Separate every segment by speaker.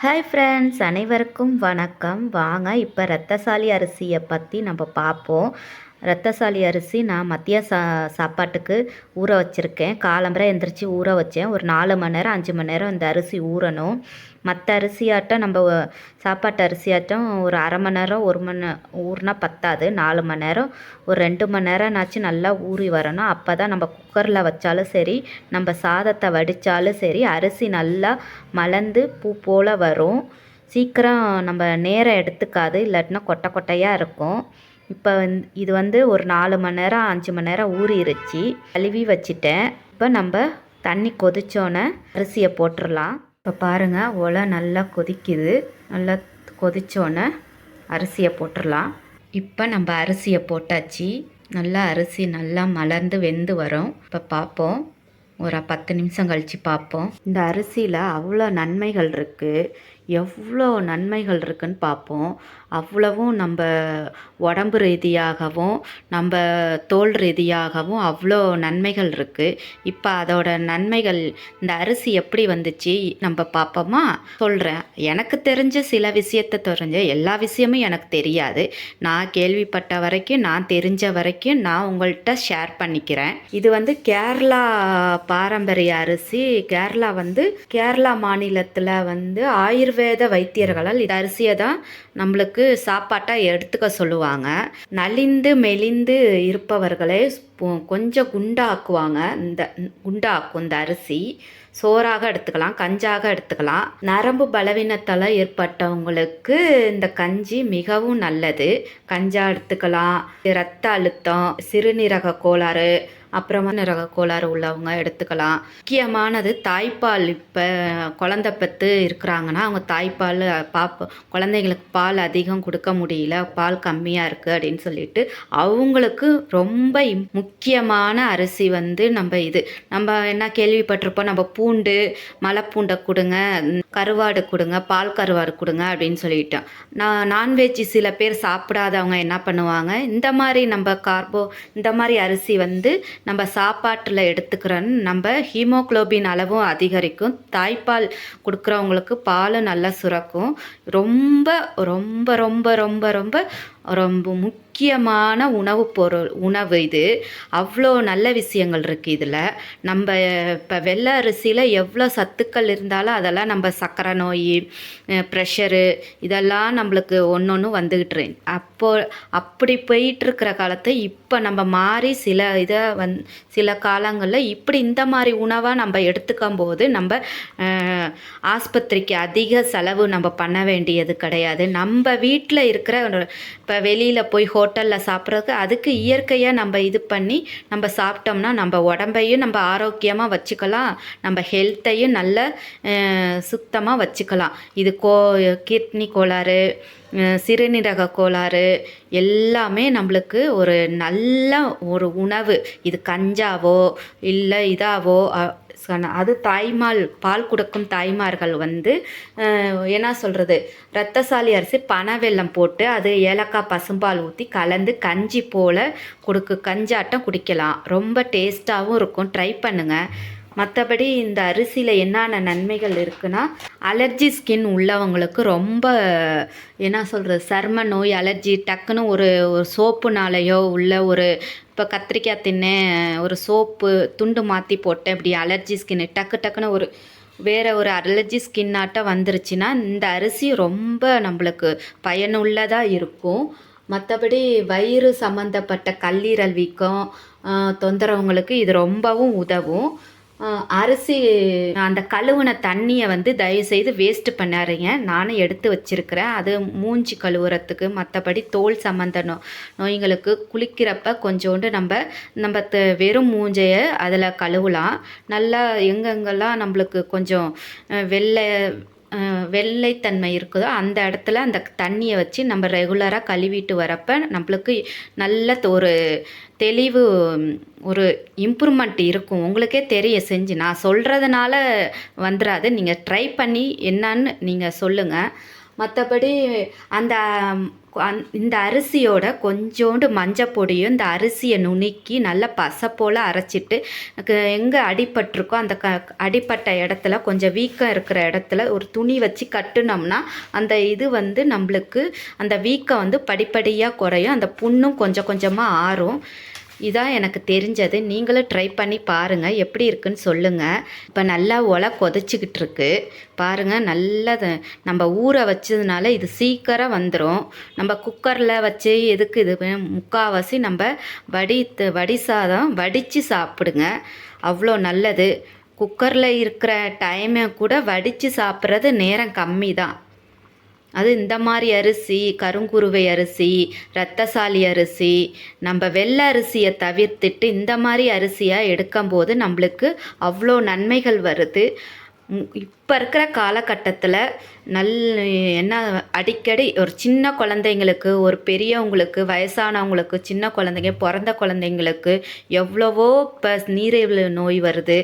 Speaker 1: Hi friends அனைவருக்கும் வணக்கம். வாங்க இப்போ ரத்தசாலி அரிசியை பற்றி நம்ம பார்ப்போம். ரத்தசாலி அரிசி நான் மதிய சா சாப்பாட்டுக்கு ஊற வச்சுருக்கேன். காலம்பரை எந்திரிச்சு ஊற வச்சேன். ஒரு நாலு மணி நேரம் அஞ்சு மணி நேரம் இந்த அரிசி ஊறணும். மற்ற அரிசியாட்டம் நம்ம சாப்பாட்டு அரிசியாட்டம் ஒரு அரை மணி நேரம் ஒரு மணி ஊறினா பத்தாது. நாலு மணி நேரம் ஒரு ரெண்டு மணி நேரம்னாச்சும் நல்லா ஊறி வரணும். அப்போ தான் நம்ம குக்கரில் வச்சாலும் சரி நம்ம சாதத்தை வடித்தாலும் சரி அரிசி நல்லா மலர்ந்து பூ போல் வரும். சீக்கிரம் நம்ம நேரம் எடுத்துக்காது. இல்லாட்டினா கொட்டை கொட்டையாக இருக்கும். இப்போ வந்து இது வந்து ஒரு நாலு மணி நேரம் அஞ்சு மணி நேரம் ஊறிடுச்சு கழுவி வச்சுட்டேன். இப்போ நம்ம தண்ணி கொதிச்சோன்னே அரிசியை போட்டுடலாம் இப்போ பாருங்கள் ஒலை நல்லா கொதிக்குது. நல்லா கொதிச்சோன்னே அரிசியை போட்டுடலாம் இப்போ நம்ம அரிசியை போட்டாச்சு. நல்லா அரிசி நல்லா மலர்ந்து வெந்து வரும். இப்போ பார்ப்போம் ஒரு பத்து நிமிஷம் கழித்து பார்ப்போம் இந்த அரிசியில் அவ்வளோ நன்மைகள் இருக்குது எவ்வளோ நன்மைகள் இருக்குன்னு பார்ப்போம். அவ்வளவும் நம்ம உடம்பு ரீதியாகவும் நம்ம தோல் ரீதியாகவும் அவ்வளோ நன்மைகள் இருக்குது இப்போ அதோட நன்மைகள் இந்த அரிசி எப்படி வந்துச்சு நம்ம பார்ப்போமா? சொல்கிறேன் எனக்கு தெரிஞ்ச சில விஷயத்தை தெரிஞ்ச எல்லா விஷயமும் எனக்கு தெரியாது. நான் கேள்விப்பட்ட வரைக்கும் நான் தெரிஞ்ச வரைக்கும் நான் உங்கள்கிட்ட ஷேர் பண்ணிக்கிறேன். இது வந்து கேரளா பாரம்பரிய அரிசி. கேரளா வந்து கேரளா மாநிலத்தில் வந்து ஆயுர்வேத வைத்தியர்களால் இந்த அரிசியை தான் நம்மளுக்கு சாப்பாட்டாக எடுத்துக்க சொல்லுவாங்க. நலிந்து மெலிந்து இருப்பவர்களே கொஞ்சம் குண்டாக்குவாங்க. இந்த குண்டாக்கும் இந்த அரிசி. சோறாக எடுத்துக்கலாம் கஞ்சாக எடுத்துக்கலாம். நரம்பு பலவீனத்தால் ஏற்பட்டவங்களுக்கு இந்த கஞ்சி மிகவும் நல்லது. கஞ்சா எடுத்துக்கலாம். இரத்த அழுத்தம் சிறுநீரக கோளாறு அப்புறமா நிறக கோளாறு உள்ளவங்க எடுத்துக்கலாம். முக்கியமானது தாய்ப்பால். இப்போ குழந்த பெற்று இருக்கிறாங்கன்னா அவங்க தாய்ப்பால் பாப்ப குழந்தைங்களுக்கு பால் அதிகம் கொடுக்க முடியல. பால் கம்மியாக இருக்குது அப்படின்னு சொல்லிட்டு அவங்களுக்கு ரொம்ப முக்கியமான அரிசி வந்து நம்ம இது நம்ம என்ன கேள்விப்பட்டிருப்போம் நம்ம பூண்டு மலைப்பூண்டை கொடுங்க கருவாடு கொடுங்க பால் கருவாடு கொடுங்க அப்படின்னு சொல்லிட்டோம். நான் நான்வெஜ் சில பேர் சாப்பிடாதவங்க என்ன பண்ணுவாங்க இந்த மாதிரி நம்ம கார்போ இந்த மாதிரி அரிசி வந்து நம்ம சாப்பாட்டில் எடுத்துக்கிறோன்னு நம்ம ஹீமோகுளோபின் அளவும் அதிகரிக்கும். தாய்ப்பால் கொடுக்குறவங்களுக்கு பாலும் நல்லா சுரக்கும். ரொம்ப ரொம்ப ரொம்ப ரொம்ப ரொம்ப ரொம்ப முக்கியமான உணவுப் பொருள் உணவு இது. அவ்வளோ நல்ல விஷயங்கள் இருக்குது இதில். நம்ம இப்போ வெள்ளை அரிசியில் எவ்வளோ சத்துக்கள் இருந்தாலும் அதெல்லாம் நம்ம சர்க்கரை நோய் ப்ரெஷரு இதெல்லாம் நம்மளுக்கு ஒன்று ஒன்று வந்துக்கிட்டு அப்போ அப்படி போயிட்டுருக்கிற காலத்தை இப்போ நம்ம மாறி சில இதை வந் சில காலங்களில் இப்படி இந்த மாதிரி உணவாக நம்ம எடுத்துக்கும் போது நம்ம ஆஸ்பத்திரிக்கு அதிக செலவு நம்ம பண்ண வேண்டியது கிடையாது. நம்ம வீட்டில் இருக்கிற இப்போ வெளியில் போய் ஹோட்டலில் சாப்பிட்றதுக்கு அதுக்கு இயற்கையாக நம்ம இது பண்ணி நம்ம சாப்பிட்டோம்னா நம்ம உடம்பையும் நம்ம ஆரோக்கியமாக வச்சுக்கலாம். நம்ம ஹெல்த்தையும் நல்ல சுத்தமாக வச்சுக்கலாம். இது கோ கிட்னி கோளாறு சிறுநீரக கோளாறு எல்லாமே நம்மளுக்கு ஒரு நல்ல ஒரு உணவு. இது கஞ்சாவோ இல்லை இதாவோ அது தாய்மால் பால் கொடுக்கும் தாய்மார்கள் வந்து என்ன சொல்கிறது ரத்தசாலி அரிசி பனை வெல்லம் போட்டு அது ஏலக்காய் பசும்பால் ஊற்றி கலந்து கஞ்சி போல் கொடுக்கு கஞ்சாட்டம் குடிக்கலாம். ரொம்ப டேஸ்ட்டாகவும் இருக்கும். ட்ரை பண்ணுங்கள் மற்றபடி இந்த அரிசியில் என்னென்ன நன்மைகள் இருக்குன்னா அலர்ஜி ஸ்கின் உள்ளவங்களுக்கு ரொம்ப என்ன சொல்கிறது சர்ம நோய் அலர்ஜி டக்குன்னு ஒரு ஒரு சோப்புனாலேயோ உள்ள ஒரு இப்போ கத்திரிக்காய் தின்ன ஒரு சோப்பு துண்டு மாற்றி போட்டேன் இப்படி அலர்ஜி ஸ்கின் டக்கு டக்குன்னு ஒரு வேறு ஒரு அலர்ஜி ஸ்கின்னாட்டம் வந்துருச்சுன்னா இந்த அரிசி ரொம்ப நம்மளுக்கு பயனுள்ளதாக இருக்கும். மற்றபடி வயிறு சம்மந்தப்பட்ட கல்லீரல் வீக்கம் தொந்தரவங்களுக்கு தொந்தரவுங்களுக்கு இது ரொம்பவும் உதவும். அரிசி அந்த கழுவுன தண்ணியை வந்து தயவுசெய்து வேஸ்ட் பண்ணாருங்க நானும் எடுத்து வச்சிருக்கிறேன். அது மூஞ்சி கழுவுறதுக்கு மற்றபடி தோல் சம்மந்த நோ நோய்களுக்கு குளிக்கிறப்ப கொஞ்சோண்டு நம்ம நம்ம த- வெறும் மூஞ்சையை அதில் கழுவலாம். நல்லா எங்கெங்கெல்லாம் நம்மளுக்கு கொஞ்சம் வெள்ளை வெள்ளைத்தன்மை இருக்குதோ அந்த இடத்துல அந்த தண்ணியை வச்சு நம்ம ரெகுலராக கழுவிட்டு வரப்போ நம்மளுக்கு நல்ல ஒரு தெளிவு ஒரு இம்ப்ரூவ்மெண்ட் இருக்கும். உங்களுக்கே தெரியும் செஞ்சு நான் சொல்கிறதுனால வந்துடாது நீங்கள் ட்ரை பண்ணி என்னன்னு நீங்கள் சொல்லுங்கள் மற்றபடி அந்த அந் இந்த அரிசியோட கொஞ்சோண்டு மஞ்சள் பொடியும் இந்த அரிசியை நுணுக்கி நல்லா பசை போல் அரைச்சிட்டு எங்கே அடிபட்டிருக்கோ அந்த க அடிப்பட்ட இடத்துல கொஞ்சம் வீக்கம் இருக்கிற இடத்துல ஒரு துணி வச்சு கட்டுனோம்னா அந்த இது வந்து நம்மளுக்கு அந்த வீக்கம் வந்து படிப்படியாக குறையும். அந்த புண்ணும் கொஞ்சம் கொஞ்சமாக ஆறும். இதான் எனக்கு தெரிஞ்சது. நீங்களும் ட்ரை பண்ணி பாருங்கள் எப்படி இருக்குன்னு சொல்லுங்கள் இப்போ நல்லா ஒலை கொதிச்சிக்கிட்டு இருக்கு பாருங்கள் நல்லா நம்ம ஊற வச்சதுனால இது சீக்கிரம் வந்துடும் நம்ம குக்கரில் வச்சு எதுக்கு இது? பண்ண- முக்காவாசி நம்ம வடி வடி சாதம் வடித்து சாப்பிடுங்க. அவ்வளோ நல்லது. குக்கரில் இருக்கிற டைமை கூட வடித்து சாப்பிட்றது நேரம் கம்மி தான் அது இந்த மாதிரி அரிசி கருங்குருவை அரிசி ரத்தசாலி அரிசி நம்ம வெள்ளை அரிசியை தவிர்த்துட்டு இந்த மாதிரி அரிசியாக எடுக்கும்போது நம்மளுக்கு அவ்வளோ நன்மைகள் வருது. இப்போ இருக்கிற காலகட்டத்தில் நல் என்ன அடிக்கடி ஒரு சின்ன குழந்தைங்களுக்கு ஒரு பெரியவங்களுக்கு வயசானவங்களுக்கு சின்ன குழந்தைங்க பிறந்த குழந்தைங்களுக்கு எவ்வளவோ இப்போ நீரிழிவு நோய் வருது.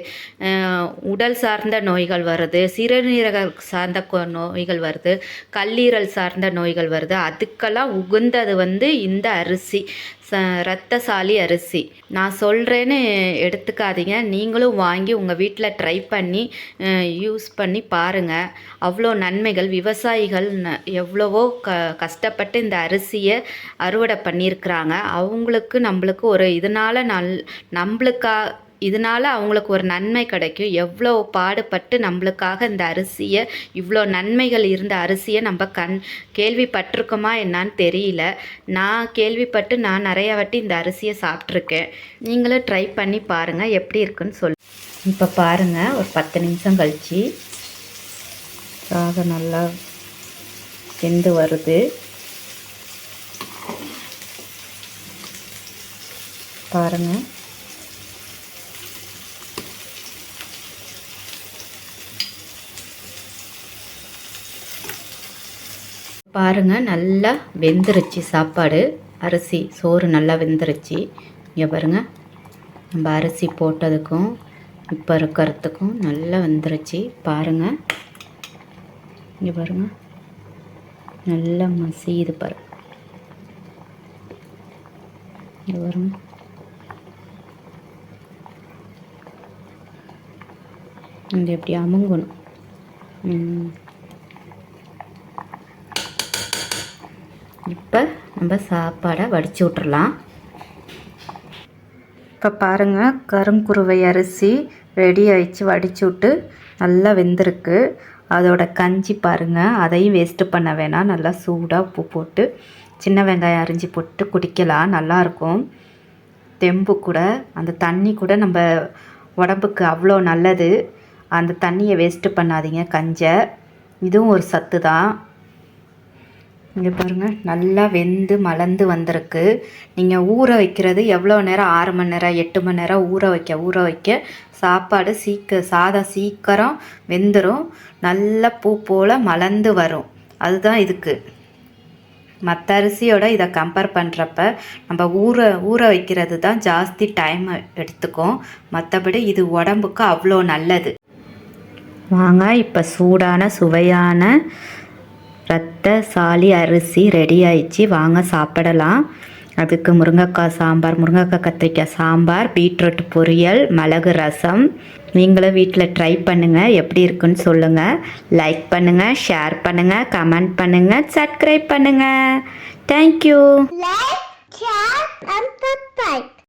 Speaker 1: உடல் சார்ந்த நோய்கள் வருது. சிறுநீரக சார்ந்த நோய்கள் வருது. கல்லீரல் சார்ந்த நோய்கள் வருது. அதுக்கெல்லாம் உகந்தது வந்து இந்த அரிசி. ச ரத்தசாலி அரிசி. நான் சொல்கிறேன்னு எடுத்துக்காதீங்க. நீங்களும் வாங்கி உங்கள் வீட்டில் ட்ரை பண்ணி யூஸ் பண்ணி பாருங்கள் அவ்வளோ நன்மைகள். விவசாயிகள் ந- எவ்வளவோ க கஷ்டப்பட்டு இந்த அரிசியை அறுவடை பண்ணியிருக்கிறாங்க. அவங்களுக்கு நம்மளுக்கு ஒரு இதனால் நல் நம்மளுக்கா இதனால அவங்களுக்கு ஒரு நன்மை கிடைக்கும். எவ்வளோ பாடுபட்டு நம்மளுக்காக இந்த அரிசியை இவ்வளோ நன்மைகள் இருந்த அரிசியை நம்ம கண் கேள்விப்பட்டிருக்கோமா என்னான்னு தெரியல. நான் கேள்விப்பட்டு நான் நிறைய வாட்டி இந்த அரிசியை சாப்பிட்ருக்கேன் நீங்களும் ட்ரை பண்ணி பாருங்கள் எப்படி இருக்குன்னு சொல் இப்போ பாருங்கள் ஒரு பத்து நிமிஷம் கழிச்சு. சாதம் நல்லா வெந்து வருது. பாருங்கள் பாருங்க நல்லா வெந்துருச்சு சாப்பாடு. அரிசி சோறு நல்லா வெந்துருச்சு. இங்கே பாருங்கள் நம்ம அரிசி போட்டதுக்கும் இப்போ இருக்கிறதுக்கும் நல்லா வெந்துருச்சு. பாருங்கள் இங்கே பாருங்கள் நல்லா மசியுது பாரு. இங்கே பாருங்கள் இது எப்படி அமுங்கணும். இப்போ நம்ம சாப்பாடை வடித்து விட்றலாம் இப்போ பாருங்கள் கருங்குருவை அரிசி ரெடி ஆயிடுச்சு வடிச்சு விட்டு நல்லா வெந்திருக்கு. அதோட கஞ்சி பாருங்கள் அதையும் வேஸ்ட்டு பண்ண வேணாம். நல்லா சூடாக உப்பு போட்டு சின்ன வெங்காயம் அரிஞ்சு போட்டு குடிக்கலாம் நல்லாயிருக்கும் தெம்பு கூட அந்த தண்ணி கூட நம்ம உடம்புக்கு அவ்வளோ நல்லது. அந்த தண்ணியை வேஸ்ட்டு பண்ணாதீங்க கஞ்சை. இதுவும் ஒரு சத்து தான் இங்கே பாருங்கள் நல்லா வெந்து மலர்ந்து வந்திருக்கு. நீங்கள் ஊற வைக்கிறது எவ்வளோ நேரம்? ஆறு மணி நேரம் எட்டு மணி நேரம் ஊற வைக்க ஊற வைக்க. சாப்பாடு சீக்க சாதம் சீக்கிரம் வெந்துடும் நல்லா பூ போல் மலர்ந்து வரும். அதுதான் இதுக்கு. மற்ற அரிசியோட இதை கம்பேர் பண்ணுறப்ப நம்ம ஊற ஊற வைக்கிறது தான் ஜாஸ்தி டைம் எடுத்துக்கும். மற்றபடி இது உடம்புக்கு அவ்வளோ நல்லது. வாங்க இப்போ சூடான சுவையான ரத்த சாலி அரிசி ரெடி ஆயிடுச்சு. வாங்க சாப்பிடலாம். அதுக்கு முருங்கைக்காய் சாம்பார் முருங்கைக்காய் கத்திரிக்காய் சாம்பார் பீட்ரூட் பொரியல் மிளகு ரசம். நீங்களும் வீட்டில் ட்ரை பண்ணுங்கள் எப்படி இருக்குன்னு சொல்லுங்கள் லைக் பண்ணுங்கள் ஷேர் பண்ணுங்கள் கமெண்ட் பண்ணுங்கள் சப்ஸ்கிரைப் பண்ணுங்கள் தேங்க்யூ